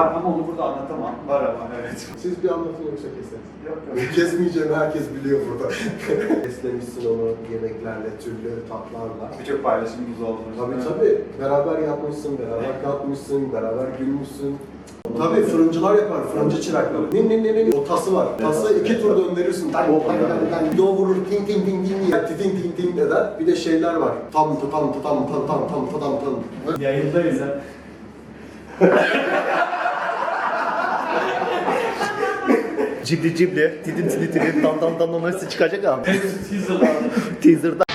Var ama onu burada anlatamam. Var ama evet. Siz bir anlatın yoksa keseriz. Yok yok. Kesmeyeceğimi herkes biliyor burada. Beslemişsin onu yemeklerle, türlü tatlarla. Birçok paylaşımımız oldu. Tabii tabii. Beraber yapmışsın, beraber kalkmışsın, beraber gülmüşsün. Tabii fırıncılar yapar, fırıncı çırakları. Nin nin nin nin o tası var. Tası iki tur döndürürsün. Tak tak tak. Do vurur ting ting ting ting diye. Ting ting ting eder. Bir de şeyler var. Tam tam tam tam tam tam tam tam tam. Yayındayız ha. cibli cibli, tidim tidi tidim, dan dan dan dan hepsi çıkacak abi. Teaser'da. Teaser'da.